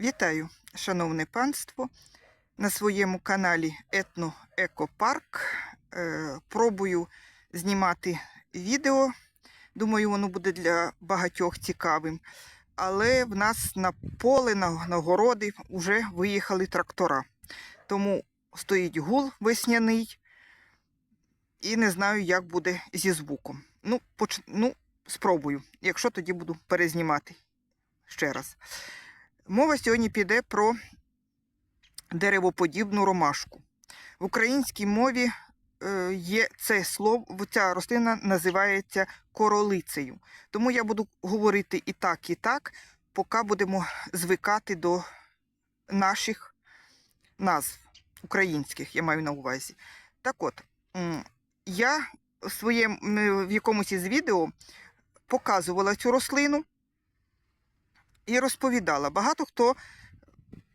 Вітаю, шановне панство, на своєму каналі Етно Екопарк. Е, пробую знімати відео. Думаю, воно буде для багатьох цікавим. Але в нас на поле, на, городи вже виїхали трактора. Тому стоїть гул весняний і не знаю, як буде зі звуком. Ну, поч... ну спробую, якщо тоді буду перезнімати ще раз. Мова сьогодні піде про деревоподібну ромашку. В українській мові е, є це слово, ця рослина називається королицею. Тому я буду говорити і так, і так, поки будемо звикати до наших назв українських, я маю на увазі. Так от, я в своєму в якомусь із відео показувала цю рослину і розповідала. Багато хто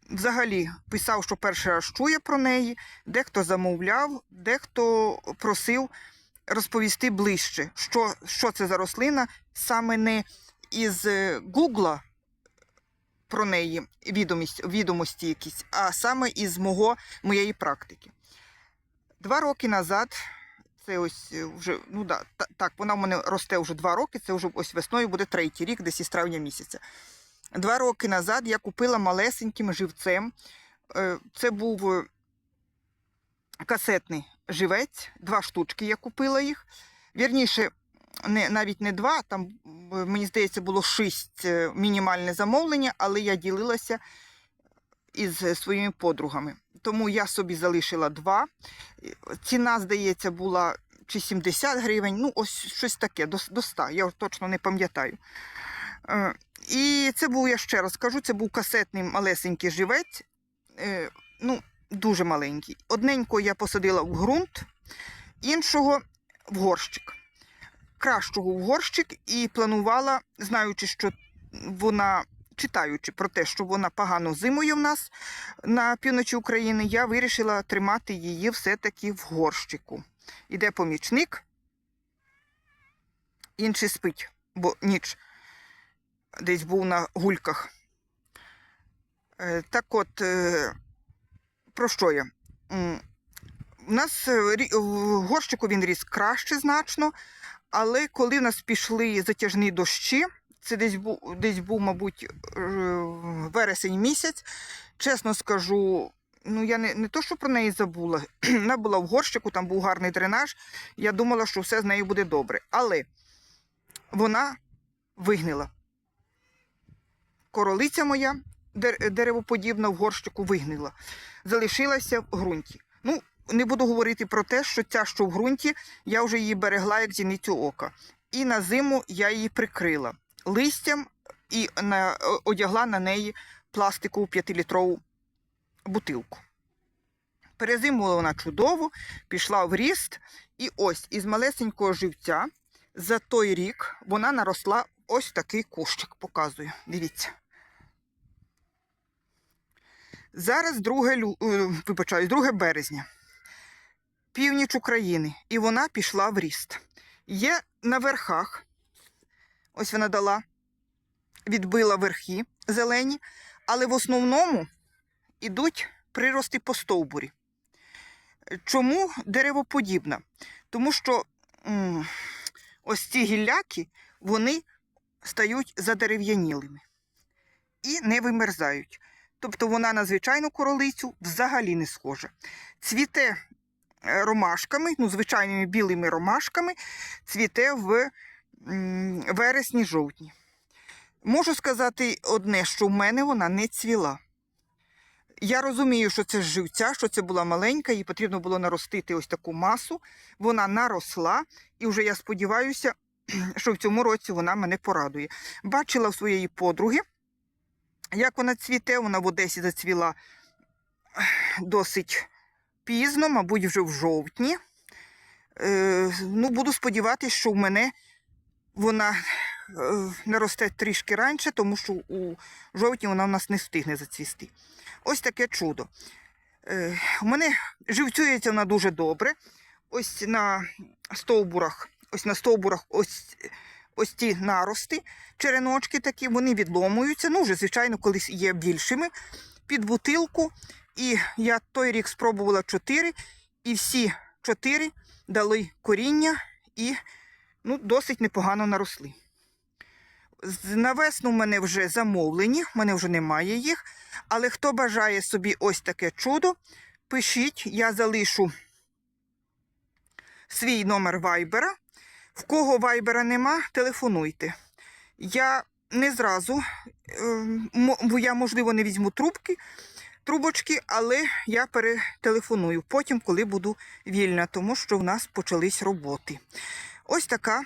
взагалі писав, що перший раз чує про неї, дехто замовляв, дехто просив розповісти ближче, що, що це за рослина, саме не із е, Гугла про неї відомість, відомості якісь, а саме із мого, моєї практики. Два роки назад. Це ось е, вже, ну да, так, вона в мене росте вже два роки, це вже ось весною буде третій рік, десь із травня місяця. Два роки назад я купила малесеньким живцем. Е, Це був е, касетний живець, два штучки я купила їх. Вірніше, не, навіть не два, там, е, мені здається, було шість мінімальне замовлення, але я ділилася із своїми подругами. Тому я собі залишила два. Ціна, здається, була чи 70 гривень, ну, ось щось таке, до 100, я точно не пам'ятаю. І це був, я ще раз кажу, це був касетний малесенький живець, е, ну, дуже маленький. Одненького я посадила в ґрунт, іншого в горщик. Кращого в горщик і планувала, знаючи, що вона, читаючи про те, що вона погано зимує в нас на півночі України, я вирішила тримати її все-таки в горщику. Іде помічник, інший спить, бо ніч десь був на гульках. Е, Так от, е, про що я? У нас е, в горщику він ріс краще значно, але коли в нас пішли затяжні дощі, це десь був, десь був, мабуть, вересень місяць, чесно скажу, ну я не, не то, що про неї забула. Вона була в горщику, там був гарний дренаж. Я думала, що все з нею буде добре. Але вона вигнила королиця моя деревоподібна в горщику вигнила, залишилася в ґрунті. Ну, не буду говорити про те, що ця, що в ґрунті, я вже її берегла як зіницю ока. І на зиму я її прикрила листям і на, одягла на неї пластикову 5-літрову бутилку. Перезимувала вона чудово, пішла в ріст, і ось із малесенького живця за той рік вона наросла ось такий кущик, показую. Дивіться. Зараз 2, лю... е, вибачаю, 2 березня. Північ України. І вона пішла в ріст. Є на верхах, ось вона дала, відбила верхи зелені, але в основному ідуть прирости по стовбурі. Чому деревоподібна? Тому що м, ось ці гілляки, вони стають задерев'янілими і не вимерзають. Тобто вона на звичайну королицю взагалі не схожа. Цвіте е, ромашками, ну, звичайними білими ромашками, цвіте в вересні-жовтні. Можу сказати одне, що в мене вона не цвіла. Я розумію, що це живця, що це була маленька, їй потрібно було наростити ось таку масу. Вона наросла, і вже я сподіваюся, що в цьому році вона мене порадує. Бачила в своєї подруги, як вона цвіте, вона в Одесі зацвіла досить пізно, мабуть, вже в жовтні. Е, ну, буду сподіватися, що в мене вона е, наросте трішки раніше, тому що у жовтні вона в нас не встигне зацвісти. Ось таке чудо. Е, у мене живцюється вона дуже добре. Ось на стовбурах, ось на стовбурах, ось ось ті нарости, череночки такі, вони відломуються. Ну, вже, звичайно, колись є більшими під бутилку. І я той рік спробувала чотири, і всі чотири дали коріння і ну, досить непогано наросли. На весну в мене вже замовлені, в мене вже немає їх. Але хто бажає собі ось таке чудо, пишіть, я залишу свій номер вайбера. В кого вайбера нема, телефонуйте. Я не зразу, е, бо я, можливо, не візьму трубки, трубочки, але я перетелефоную потім, коли буду вільна, тому що в нас почались роботи. Ось така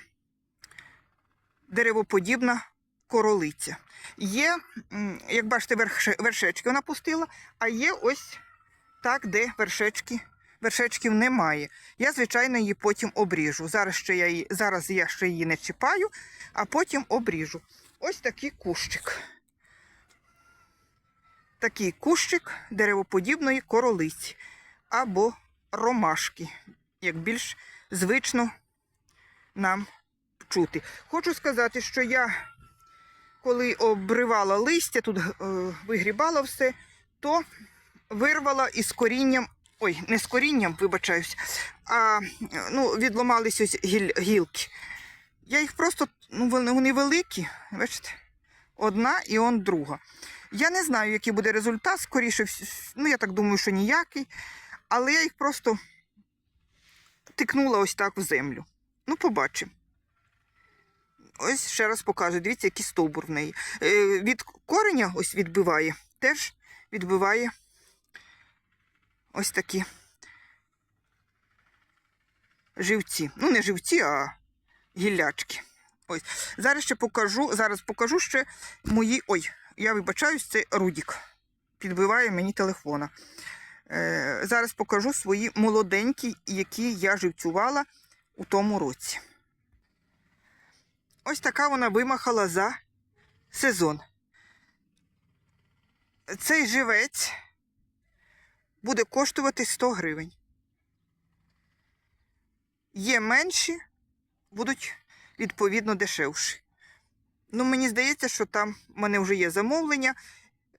деревоподібна королиця. Є, як бачите, вершечки вона пустила, а є ось так, де вершечки, вершечків немає. Я, звичайно, її потім обріжу. Зараз, ще я її, зараз я ще її не чіпаю, а потім обріжу. Ось такий кущик. Такий кущик деревоподібної королиці або ромашки, як більш звично нам чути. Хочу сказати, що я, коли обривала листя, тут е, вигрібала все, то вирвала із корінням, ой, не з корінням, вибачаюсь, а ну, відломались ось гіль, гілки. Я їх просто, ну, вони великі, бачите, одна і он друга. Я не знаю, який буде результат, скоріше, ну, я так думаю, що ніякий, але я їх просто тикнула ось так в землю. Ну, побачимо. Ось ще раз покажу. Дивіться, який стовбур в неї. Е, від кореня ось відбиває, теж відбиває ось такі живці. Ну, не живці, а гіллячки. Ось. Зараз ще покажу, зараз покажу ще мої. Ой, я вибачаюсь, це Рудік. Підбиває мені телефона. Е, зараз покажу свої молоденькі, які я живцювала у тому році. Ось така вона вимахала за сезон. Цей живець буде коштувати 100 гривень. Є менші, будуть відповідно дешевші. Ну, мені здається, що там в мене вже є замовлення.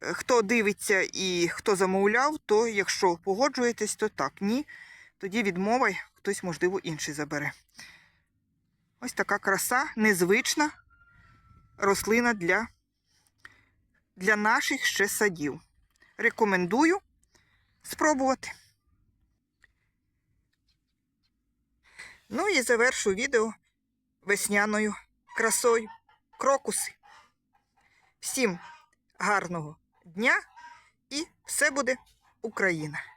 Е, Хто дивиться і хто замовляв, то якщо погоджуєтесь, то так. Ні, тоді відмова, хтось, можливо, інший забере. Ось така краса, незвична рослина для, для наших ще садів. Рекомендую спробувати. Ну і завершу відео весняною красою. Крокуси. Всім гарного дня і все буде Україна!